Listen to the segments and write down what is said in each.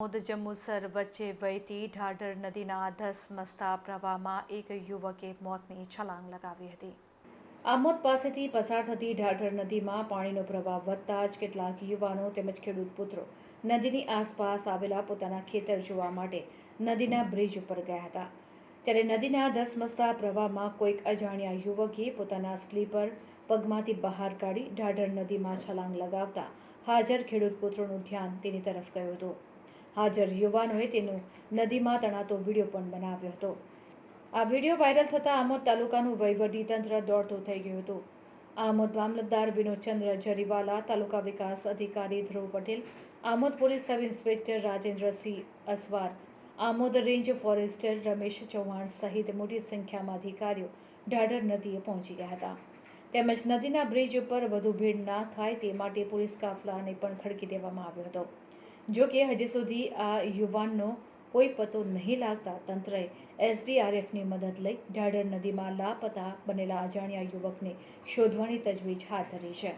મોદ જંબુસર વચ્ચે વહેતી ઢાઢર નદીના ધસમસતા પ્રવાહમાં એક યુવકે મોતની છલાંગ લગાવી હતી. આમોદ પાસેથી પસાર થતી ઢાઢર નદીમાં પાણીનો પ્રવાહ વધતા જ કેટલાક યુવાનો તેમજ ખેડૂત પુત્રો નદીની આસપાસ આવેલા પોતાના ખેતર જોવા માટે નદીના બ્રિજ ઉપર ગયા હતા. ત્યારે નદીના ધસમસતા પ્રવાહમાં કોઈક અજાણ્યા યુવકે પોતાના સ્લીપર પગમાંથી બહાર કાઢી ઢાઢર નદીમાં છલાંગ લગાવતા હાજર ખેડૂત પુત્રોનું ધ્યાન તેની તરફ ગયું હતું. હાજર યુવાનોએ તેનો નદીમાં તણાતો વીડિયો પણ બનાવ્યો હતો. આ વીડિયો વાયરલ થતાં આમોદ તાલુકાનું વહીવટી તંત્ર દોડતું થઈ ગયું હતું. આમોદ મામલતદાર વિનોદચંદ્ર જરીવાલા, તાલુકા વિકાસ અધિકારી Dhruv Patel, Amod police sub inspector Rajendrasinh Aswar Amod range forester Ramesh Chauhan સહિત મોટી સંખ્યામાં અધિકારીઓ ઢાઢર નદીએ પહોંચી ગયા હતા. તેમજ નદીના બ્રિજ ઉપર વધુ ભીડ ના થાય તે માટે પોલીસ કાફલાને પણ ખડકી દેવામાં આવ્યો હતો. જો કે હજી સુધી આ યુવાનનો કોઈ પતો નહીં લાગતા તંત્રએ એસડીઆરએફની મદદ લઈ ઢાઢર નદીમાં લાપતા બનેલા અજાણ્યા યુવકને શોધવાની તજવીજ હાથ ધરી છે.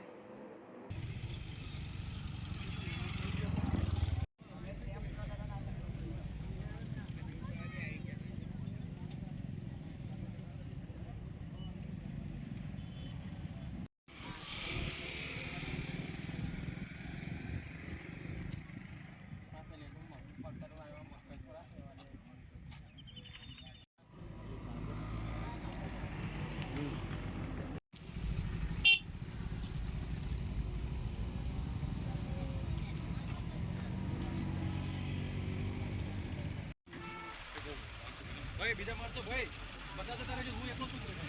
ભાઈ બીજા માણસો ભાઈ બધા જતા રહેજો હું એકલો શું કરું?